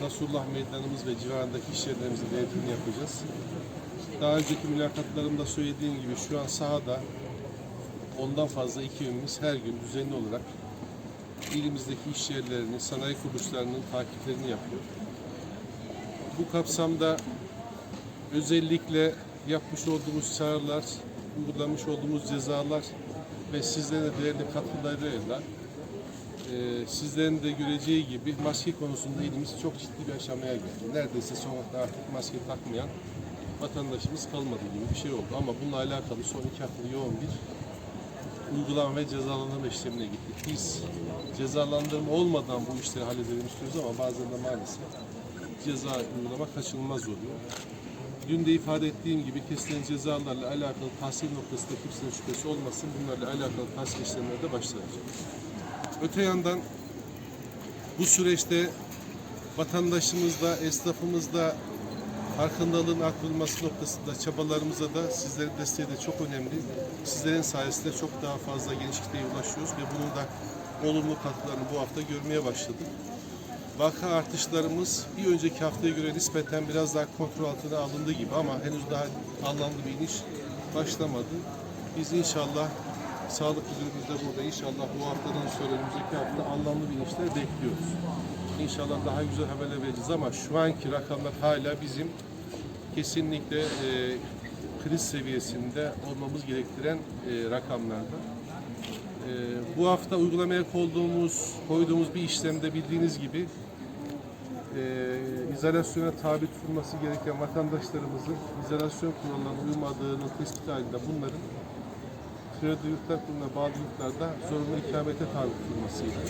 Nasrullah Meydanımız ve civarındaki iş yerlerimizin denetimini yapacağız. Daha önceki mülakatlarımda söylediğim gibi şu an sahada ondan fazla ekibimiz her gün düzenli olarak ilimizdeki iş yerlerini, sanayi kuruluşlarının takiplerini yapıyor. Bu kapsamda özellikle yapmış olduğumuz çağrılar, uygulamış olduğumuz cezalar ve sizlerin de değerli katkılarıyla e, sizlerin de göreceği gibi maske konusunda ilimiz çok ciddi bir aşamaya geldi. Neredeyse sokakta artık maske takmayan vatandaşımız kalmadı gibi bir şey oldu. Ama bununla alakalı son iki hafta yoğun bir uygulama ve cezalandırma işlemine gittik. Biz cezalandırma olmadan bu işleri halledelim istiyoruz ama bazen de maalesef ceza uygulama kaçınılmaz oluyor. Dün de ifade ettiğim gibi kesilen cezalarla alakalı tahsil noktasında kimsenin şüphesi olmasın. Bunlarla alakalı tahsil işlemleri de başlanacak. Öte yandan bu süreçte vatandaşımızda, esnafımızda farkındalığın arttırılması noktasında çabalarımıza da sizlerin desteği de çok önemli. Sizlerin sayesinde çok daha fazla geniş kitleye ulaşıyoruz ve bunun da olumlu katkılarını bu hafta görmeye başladık. Vaka artışlarımız bir önceki haftaya göre nispeten biraz daha kontrol altına alındı gibi ama henüz daha anlamlı bir iniş başlamadı. Biz inşallah sağlık müdürümüz burada. İnşallah bu haftadan sonra önümüzdeki hafta anlamlı bir inişler bekliyoruz. İnşallah daha güzel haberler vereceğiz ama şu anki rakamlar hala bizim kesinlikle e, kriz seviyesinde olmamız gerektiren e, rakamlarda. E, bu hafta uygulamaya koyduğumuz, koyduğumuz bir işlemde bildiğiniz gibi e, izolasyona tabi tutulması gereken vatandaşlarımızın izolasyon kurallarına uymadığının tespit halinde bunların kredi yurtlar kurumuna bağlı yurtlarda zorunlu ikamete tabi tutulmasıydı.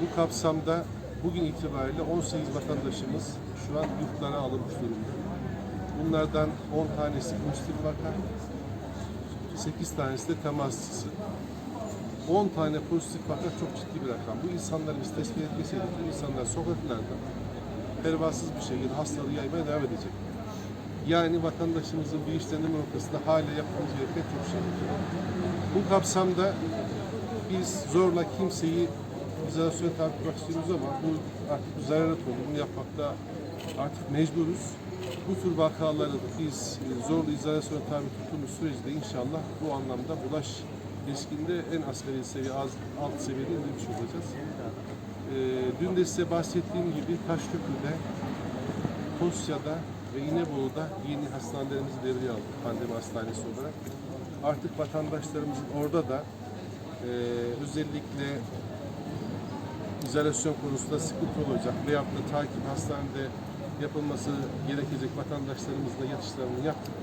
Bu kapsamda bugün itibariyle 18 vatandaşımız şu an yurtlara alınmış durumda. Bunlardan 10 tanesi pozitif vaka, 8 tanesi de temasçısı. 10 tane pozitif vaka çok ciddi bir rakam. Bu insanları biz tespit etmeseydik bu insanlar sokaklarda pervasız bir şekilde hastalığı yaymaya devam edecek. Yani vatandaşımızın bilinçlendirme noktasında hala yapmamız gereken çok şey var. Bu kapsamda biz zorla kimseyi izolasyona tabi tutmak istiyoruz ama bu artık bir zararet oldu. Yapmakta artık mecburuz. Bu tür vakaları biz e, zorla izolasyona tabi tuttuğumuz sürece inşallah bu anlamda bulaş riskinde en asgari seviye, az, alt seviyede indirmiş olacağız. Ee, dün de size bahsettiğim gibi Taşköprü'de, Tosya'da ve İnebolu'da yeni hastanelerimizi devreye aldık pandemi hastanesi olarak. Artık vatandaşlarımızın orada da e, özellikle izolasyon konusunda sıkıntı olacak veyahut da takip hastanede yapılması gerekecek vatandaşlarımızla yatışlarını yaptık.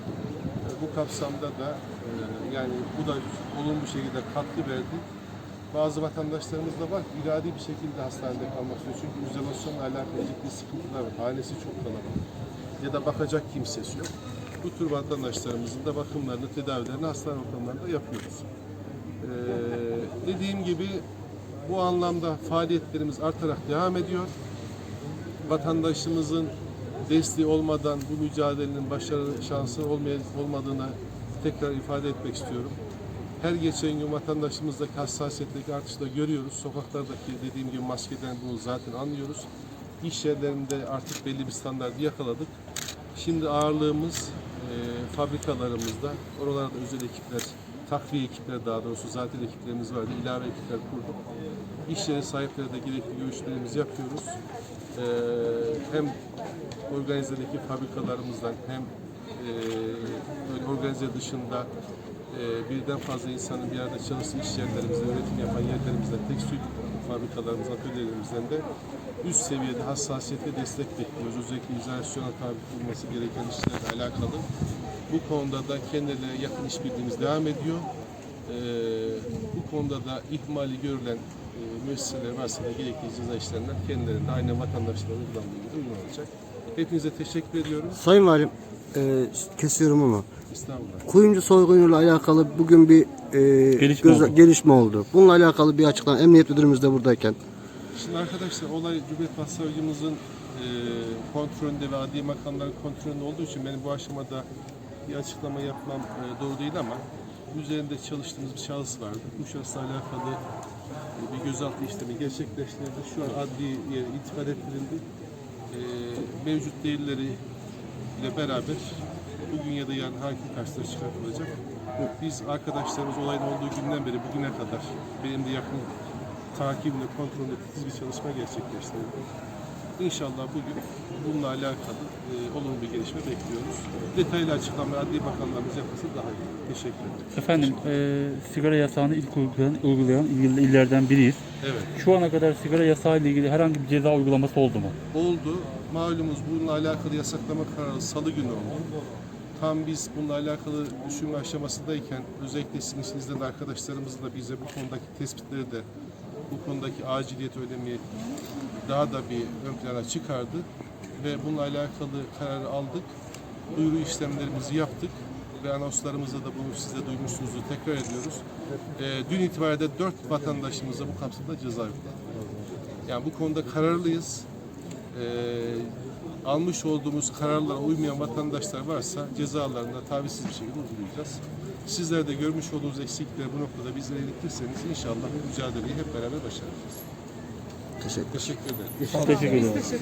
E, Bu kapsamda da e, yani bu da olumlu şekilde katkı verdi. Bazı vatandaşlarımız da var iradi bir şekilde hastanede kalmak istiyor. Çünkü izolasyonla alakalı ciddi sıkıntılar var. Hanesi çok kalabalık. Ya da bakacak kimsesi yok. Bu tür vatandaşlarımızın da bakımlarını, tedavilerini hastane ortamlarında yapıyoruz. Ee, dediğim gibi bu anlamda faaliyetlerimiz artarak devam ediyor. Vatandaşımızın desteği olmadan bu mücadelenin başarı şansı olmadığını tekrar ifade etmek istiyorum. Her geçen gün vatandaşımızdaki hassasiyetteki artışı da görüyoruz. Sokaklardaki dediğim gibi maskeden bunu zaten anlıyoruz. İş yerlerinde artık belli bir standartı yakaladık. Şimdi ağırlığımız e, fabrikalarımızda, oralarda özel ekipler, takviye ekipler daha doğrusu zaten ekiplerimiz vardı. ilave ekipler kurduk. İş sahipleri de gerekli görüşmelerimizi yapıyoruz. E, hem organizedeki fabrikalarımızdan hem e, organize dışında e, birden fazla insanın bir arada çalıştığı iş yerlerimizde, üretim yapan yerlerimizden, tekstil fabrikalarımız, atölyelerimizden de üst seviyede hassasiyet ve destek bekliyoruz. Özellikle izolasyona tabi tutulması gereken işlerle alakalı. Bu konuda da kendilerine yakın işbirliğimiz devam ediyor. E, bu konuda da ihmali görülen e, müesseseler varsa da gerekli ceza işlemler kendilerinde aynı vatandaşlara uygulandığı gibi uygulanacak. Hepinize teşekkür ediyorum. Sayın Valim, e, kesiyorum ama İstanbul'a. kuyumcu soygunuyla alakalı bugün bir e, Gelişme oldu. gelişme oldu. Bununla alakalı bir açıklama. Emniyet müdürümüz de buradayken. Şimdi arkadaşlar olay Cumhuriyet Başsavcımızın e, kontrolünde ve adli makamların kontrolünde olduğu için benim bu aşamada bir açıklama yapmam e, doğru değil ama üzerinde çalıştığımız bir şahıs vardı. Bu şahısla alakalı e, bir gözaltı işlemi gerçekleştirildi. Şu an adli yere intikal ettirildi. e, mevcut değerleri ile beraber bugün ya da yarın hakim karşısına çıkartılacak. Biz arkadaşlarımız olayın olduğu günden beri bugüne kadar benim de yakın takibimle, kontrolünde titiz bir çalışma gerçekleştirdik. İnşallah bugün bununla alakalı e, olumlu bir gelişme bekliyoruz. Detaylı açıklama Adli Bakanlarımız yapması daha iyi. Teşekkür ederim. Efendim, e, sigara yasağını ilk uygulayan, uygulayan ilgili illerden biriyiz. Evet. Şu ana kadar sigara yasağı ile ilgili herhangi bir ceza uygulaması oldu mu? oldu. Malumuz bununla alakalı yasaklama kararı salı günü oldu. Tam biz bununla alakalı düşünme aşamasındayken özellikle sizin işinizden de arkadaşlarımızın da bize bu konudaki tespitleri de bu konudaki aciliyet önemi daha da bir ön plana çıkardı ve bununla alakalı kararı aldık. Duyuru işlemlerimizi yaptık ve anonslarımızda da bunu siz de duymuşsunuzdur tekrar ediyoruz. Ee, dün itibariyle dört vatandaşımıza bu kapsamda ceza uyguladık. Yani bu konuda kararlıyız. Ee, almış olduğumuz kararlara uymayan vatandaşlar varsa cezalarına tavizsiz bir şekilde uygulayacağız. Sizler de görmüş olduğunuz eksiklikleri bu noktada bizlere iletirseniz inşallah bu mücadeleyi hep beraber başaracağız. Teşekkür Teşekkür ederim. Teşekkür ederim.